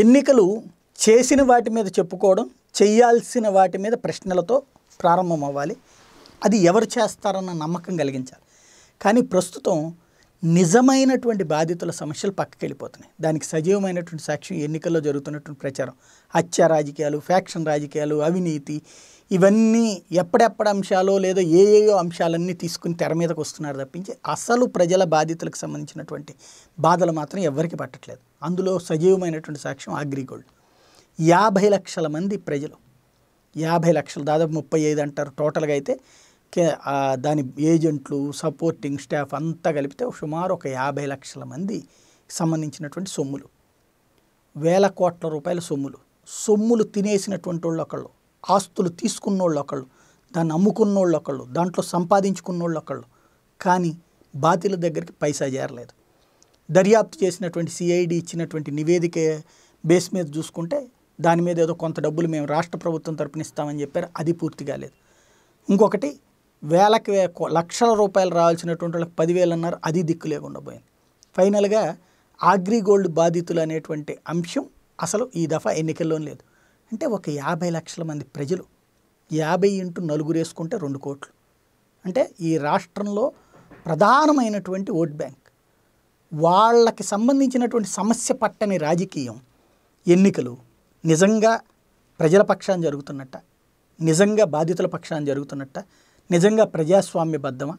ఎన్నికలు చేసిన వాటి మీద చెప్పుకోవడం చేయాల్సిన వాటి మీద ప్రశ్నలతో ప్రారంభం అవ్వాలి అది ఎవరు చేస్తారన్న నమ్మకం కలిగించాలి. కానీ ప్రస్తుతం నిజమైనటువంటి బాధితుల సమస్యలు పక్కకి వెళ్ళిపోతున్నాయి దానికి సజీవమైనటువంటి సాక్ష్యం ఎన్నికల్లో జరుగుతున్నటువంటి ప్రచారం. హత్య రాజకీయాలు ఫ్యాక్షన్ రాజకీయాలు అవినీతి ఇవన్నీ ఎప్పుడెప్పుడు అంశాలో లేదా ఏ ఏయో అంశాలన్నీ తీసుకుని తెర మీదకు వస్తున్నారు తప్పించి అసలు ప్రజల బాధితులకు సంబంధించినటువంటి బాధలు మాత్రం ఎవరికి పట్టట్లేదు. అందులో సజీవమైనటువంటి సాక్ష్యం అగ్రిగోల్డ్. యాభై లక్షల మంది ప్రజలు యాభై లక్షలు దాదాపు ముప్పై ఐదు అంటారు టోటల్గా అయితే కే- దాని ఏజెంట్లు సపోర్టింగ్ స్టాఫ్ అంతా కలిపితే సుమారు ఒక యాభై లక్షల మంది సంబంధించినటువంటి సొమ్ములు. వేల కోట్ల రూపాయల సొమ్ములు. సొమ్ములు తినేసినటువంటి వాళ్ళు ఒకళ్ళు ఆస్తులు తీసుకున్న వాళ్ళు ఒకళ్ళు దాన్ని అమ్ముకున్న వాళ్ళు ఒకళ్ళు దాంట్లో సంపాదించుకున్న వాళ్ళు ఒకళ్ళు. కానీ బాతిల దగ్గరికి పైసా చేరలేదు దర్యాప్తు చేసినటువంటి సిఐడి ఇచ్చినటువంటి నివేదిక బేస్ మీద చూసుకుంటే దాని మీద ఏదో కొంత డబ్బులు మేము రాష్ట్ర ప్రభుత్వం తరపున ఇస్తామని చెప్పారు. అది పూర్తిగా లేదు. ఇంకొకటి వేలకి లక్షల రూపాయలు రావాల్సినటువంటి వాళ్ళకి పదివేలు అన్నారు అది దిక్కు లేకుండా పోయింది. ఫైనల్గా ఆగ్రిగోల్డ్ బాధితులు అనేటువంటి అంశం అసలు ఈ దఫా ఎన్నికల్లో లేదు. అంటే ఒక యాభై లక్షల మంది ప్రజలు యాభై ఇంటూ నలుగురు వేసుకుంటే రెండు కోట్లు. అంటే ఈ రాష్ట్రంలో ప్రధానమైనటువంటి ఓట్ బ్యాంక్ వాళ్ళకి సంబంధించినటువంటి సమస్య పట్టని రాజకీయం ఎన్నికలు నిజంగా ప్రజల పక్షాన జరుగుతున్నట్ట నిజంగా బాధితుల పక్షాన జరుగుతున్నట్ట నిజంగా ప్రజాస్వామ్యబద్ధమా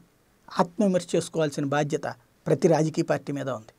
ఆత్మవిమర్శ చేసుకోవాల్సిన బాధ్యత ప్రతి రాజకీయ పార్టీ మీద ఉంది.